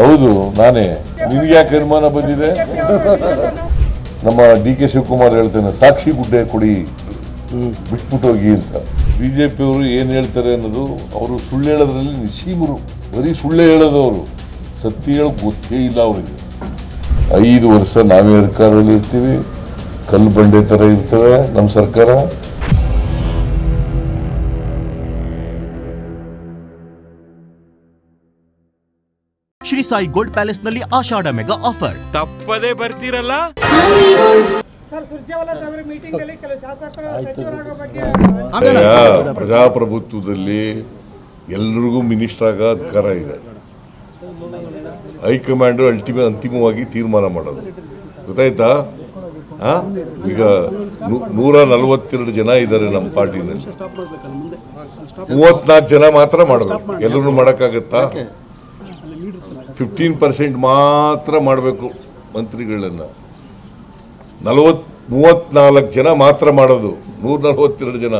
ಹೌದು ನಾನೇ. ನಿನ್ಗೆ ಯಾಕೆ ಅನುಮಾನ ಬಂದಿದೆ? ನಮ್ಮ ಡಿ ಕೆ ಶಿವಕುಮಾರ್ ಹೇಳ್ತೇನೆ ಸಾಕ್ಷಿ ಗುಡ್ಡೆ ಕೊಡಿ. ಬಿಟ್ಬಿಟ್ಟು ಹೋಗಿ ಅಂತ. ಪಿಯವರು ಏನು ಹೇಳ್ತಾರೆ ಅನ್ನೋದು ಅವರು ಸುಳ್ಳು ಹೇಳೋದ್ರಲ್ಲಿ ನಿಶೀಮರು ಬರೀ ಸುಳ್ಳು ಹೇಳೋದು ಅವರು ಸತ್ಯ ಹೇಳೋಕೆ ಗೊತ್ತೇ ಇಲ್ಲ ಅವರಿಗೆ. ಐದು ವರ್ಷ ನಾವೇ ಸರ್ಕಾರದಲ್ಲಿ ಇರ್ತೀವಿ ಕಲ್ಲು ಬಂಡೆ ಥರ ಇರ್ತವೆ ನಮ್ಮ ಸರ್ಕಾರ. ಶ್ರೀ ಸಾಯಿ ಗೋಲ್ಡ್ ಪ್ಯಾಲೇಸ್ನಲ್ಲಿ ಆಷಾಢ ಮೆಗಾ ಆಫರ್. ತಪ್ಪದೇ ಬರ್ತೀರಲ್ಲ? ಪ್ರಜಾಪ್ರಭುತ್ವದಲ್ಲಿ ಎಲ್ರಿಗೂ ಮಿನಿಸ್ಟರ್ ಆಗ ಅಧಿಕಾರ ಇದೆ. ಹೈಕಮಾಂಡ್ ಅಲ್ಟಿಮೇಟ್ ಅಂತಿಮವಾಗಿ ತೀರ್ಮಾನ ಮಾಡೋದು. ಗೊತ್ತಾಯ್ತಾ? ಈಗ ನೂ- ನೂರ ನಲವತ್ತೆರಡು ಜನ ಇದ್ದಾರೆ ನಮ್ಮ ಪಾರ್ಟಿನಲ್ಲಿ. ಮೂವತ್ನಾಲ್ಕು ಜನ ಮಾತ್ರ ಮಾಡಬೇಕು ಎಲ್ಲರೂ ಮಾಡೋಕ್ಕಾಗತ್ತಾ? ಫಿಫ್ಟೀನ್ ಪರ್ಸೆಂಟ್ ಮಾತ್ರ ಮಾಡಬೇಕು ಮಂತ್ರಿಗಳನ್ನು. ನಲವತ್ ಮೂವತ್ನಾಲ್ಕು ಜನ ಮಾತ್ರ ಮಾಡೋದು. ನೂರ ನಲವತ್ತೆರಡು ಜನ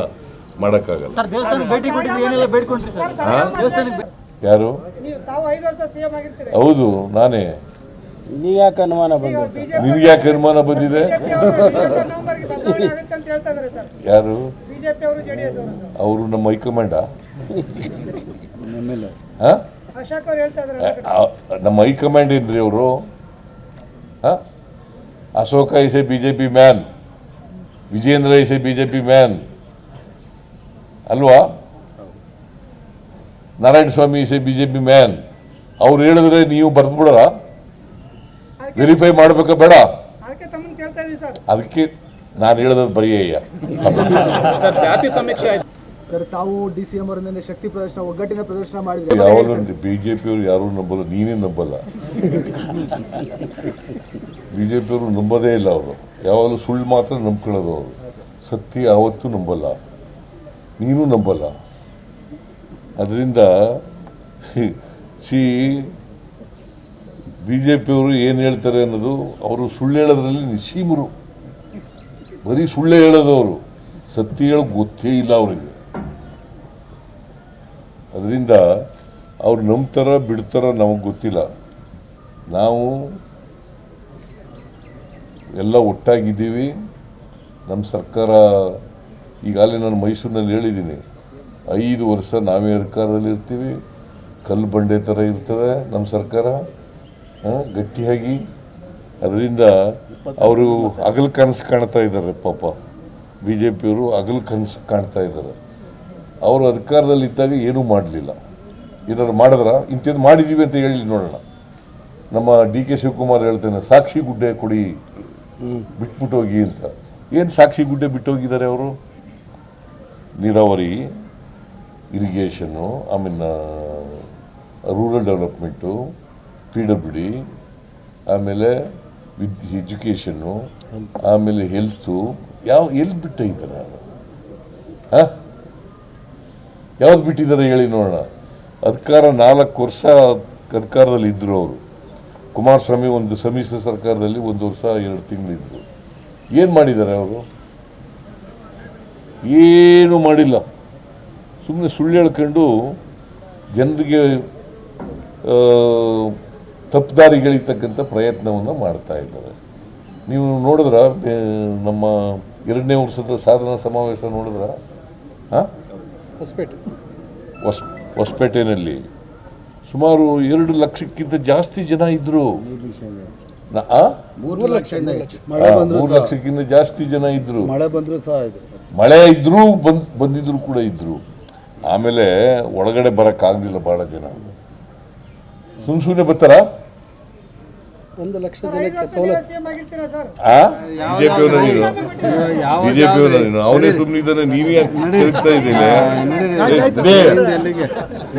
ಮಾಡೋಕ್ಕಾಗಲ್ಲ. ಯಾರು? ಹೌದು ನಾನೇ. ಯಾಕೆ ಅನುಮಾನ ಬಂದಿದೆ? ನಿನ್ಗೆ ಯಾಕೆ ಅನುಮಾನ ಬಂದಿದೆ? ನವೆಂಬರ್ಗೆ ಬದಲಾವಣೆ ಆಗುತ್ತೆ ಅಂತ ಹೇಳ್ತಾ ಇದಾರೆ ಸರ್. ಯಾರು? ಬಿಜೆಪಿ ಅವರು ಜೆಡಿಎಸ್ ಅವರು. ಅವರು ನಮ್ಮ ಹೈಕಮಾಂಡ? ನಮ್ಮ ಹೈಕಮಾಂಡ್ ಏನ್ರಿ ಅವರು? Ashoka is a B J P man. Vijendra is a B J P man. ಅಲ್ವಾ? Narayana Swamy is a B J P man. ಅವ್ರು ಹೇಳಿದ್ರೆ ನೀವು ಬರ್ತ ಬಿಡೋರ ವೆರಿಫೈ ಮಾಡ್ಬೇಕ ಬೇಡ? ಅದಕ್ಕೆ ನಾನು ಕೇಳ್ತಾ ಬರೀ ಸರ್. ಅದಕ್ಕೆ ನಾನು ಹೇಳೋದು ಬರೆಯಯ್ಯ ಸರ್ ತಾವು ಡಿ ಸಿ ಎಂ ಅವರಿಂದ ಶಕ್ತಿ ಪ್ರದರ್ಶನ ಒಗ್ಗಟ್ಟಿನ ಪ್ರದರ್ಶನ ಮಾಡಿದ್ರೆ ಯಾವಾಗಲೂ ಬಿಜೆಪಿಯವರು ಯಾರೂ ನಂಬಲ್ಲ ನೀನೇ ನಂಬಲ್ಲ. ಬಿಜೆಪಿಯವರು ನಂಬೋದೇ ಇಲ್ಲ ಅವರು. ಯಾವಾಗಲೂ ಸುಳ್ಳು ಮಾತ್ರ ನಂಬ್ಕೊಳ್ಳೋದು ಅವರು. ಸತ್ಯ ಯಾವತ್ತೂ ನಂಬಲ್ಲ. ನೀನು ನಂಬಲ್ಲ. ಅದರಿಂದ ಸಿ ಬಿ ಜೆ ಪಿಯವರು ಏನು ಹೇಳ್ತಾರೆ ಅನ್ನೋದು ಅವರು ಸುಳ್ಳು ಹೇಳೋದ್ರಲ್ಲಿ ನಿಶೀಮರು ಬರೀ ಸುಳ್ಳೇ ಹೇಳೋದು ಅವರು. ಸತ್ಯ ಹೇಳೋಕೆ ಗೊತ್ತೇ ಇಲ್ಲ ಅವರಿಗೆ. ಅದರಿಂದ ಅವ್ರು ನಂಬ್ತಾರ, ಬಿಡ್ತಾರ ನಮಗೆ ಗೊತ್ತಿಲ್ಲ. ನಾವು ಎಲ್ಲ ಒಟ್ಟಾಗಿದ್ದೀವಿ. ನಮ್ಮ ಸರ್ಕಾರ ಈಗಾಗಲೇ ನಾನು ಮೈಸೂರಿನಲ್ಲಿ ಹೇಳಿದ್ದೀನಿ, ಐದು ವರ್ಷ ನಾವೇ ಅಧಿಕಾರದಲ್ಲಿ ಇರ್ತೀವಿ, ಕಲ್ಲು ಬಂಡೆ ಥರ ಇರ್ತದೆ ನಮ್ಮ ಸರ್ಕಾರ ಗಟ್ಟಿಯಾಗಿ. ಅದರಿಂದ ಅವರು ಹಗಲು ಕನಸು ಕಾಣ್ತಾ ಇದ್ದಾರೆ ಪಾಪ. ಬಿ ಜೆ ಪಿಯವರು ಹಗಲು ಕನಸು ಕಾಣ್ತಾ ಇದ್ದಾರೆ. ಅವರು ಅಧಿಕಾರದಲ್ಲಿ ಇದ್ದಾಗ ಏನೂ ಮಾಡಲಿಲ್ಲ. ಏನಾದ್ರು ಮಾಡಿದ್ರ? ಇಂಥದ್ದು ಮಾಡಿದ್ದೀವಿ ಅಂತ ಹೇಳಿ ನೋಡೋಣ. ನಮ್ಮ ಡಿ ಕೆ ಶಿವಕುಮಾರ್ ಹೇಳ್ತೇನೆ, ಸಾಕ್ಷಿ ಗುಡ್ಡೆ ಕೊಡಿ, ಬಿಟ್ಬಿಟ್ಟು ಹೋಗಿ ಅಂತ. ಏನು ಸಾಕ್ಷಿ ಗುಡ್ಡೆ ಬಿಟ್ಟೋಗಿದ್ದಾರೆ ಅವರು? ನೀರಾವರಿ ಇರಿಗೇಷನ್ನು ಆಮೇಲೆ rural development, P W D, ಆಮೇಲೆ ವಿದ್ ಎಜುಕೇಷನ್ನು ಆಮೇಲೆ ಹೆಲ್ತು, ಯಾವ ಎಲ್ಲಿ ಬಿಟ್ಟಿದ್ದಾರೆ ಹಾಂ? ಯಾವ್ದು ಬಿಟ್ಟಿದ್ದಾರೆ ಹೇಳಿ ನೋಡೋಣ. ಅಧಿಕಾರ ನಾಲ್ಕು ವರ್ಷ ಅಧಿಕಾರದಲ್ಲಿ ಇದ್ದರು ಅವರು. ಕುಮಾರಸ್ವಾಮಿ ಒಂದು ಸಮ್ಮಿಶ್ರ ಸರ್ಕಾರದಲ್ಲಿ ಒಂದು ವರ್ಷ ಎರಡು ತಿಂಗಳಿದ್ರು ಏನು ಮಾಡಿದ್ದಾರೆ ಅವರು? ಏನು ಮಾಡಿಲ್ಲ. ಸುಮ್ಮನೆ ಸುಳ್ಳು ಹೇಳ್ಕೊಂಡು ಜನರಿಗೆ ತಪ್ಪುದಾರಿಗಳಿತಕ್ಕಂಥ ಪ್ರಯತ್ನವನ್ನು ಮಾಡ್ತಾ ಇದ್ದಾರೆ. ನೀವು ನೋಡಿದ್ರ ನಮ್ಮ ಎರಡನೇ ವರ್ಷದ ಸಾಧನಾ ಸಮಾವೇಶ ನೋಡಿದ್ರ? ಹಾಂ ಹೊಸಪೇಟೆ. ಹೊಸ್ ಹೊಸಪೇಟೆನಲ್ಲಿ ಸುಮಾರು ಎರಡು ಲಕ್ಷಕ್ಕಿಂತ ಜಾಸ್ತಿ ಜನ ಇದ್ರು. ನ- ಆ? ಮೂರು ಲಕ್ಷಕ್ಕಿಂತ ಜಾಸ್ತಿ ಜನ ಇದ್ರು. ಮಳೆ ಬಂದ್ರು ಸಹ ಇದು. ಮಳೆ ಇದ್ರೂ ಬಂದ್ ಬಂದಿದ್ರು ಕೂಡ ಇದ್ರು. ಆಮೇಲೆ ಒಳಗಡೆ ಬರಕ್ಕಾಗ್ಲಿಲ್ಲ ಬಹಳ ಜನ. ಸುಮ್ ಸುಮ್ಮನೆ ಬರ್ತಾರ? ಒಂದು ಲಕ್ಷ ಜನಕ್ಕೆ ಸವಲತ್ತು. ಬಿಜೆಪಿ ಅವನೇ ಸುಮ್ಮನಿದ್ದಾನೆ ನೀವೇ ಯಾಕೆ ತಿರುಗ್ತಾ ಇದ್ದೀನಿ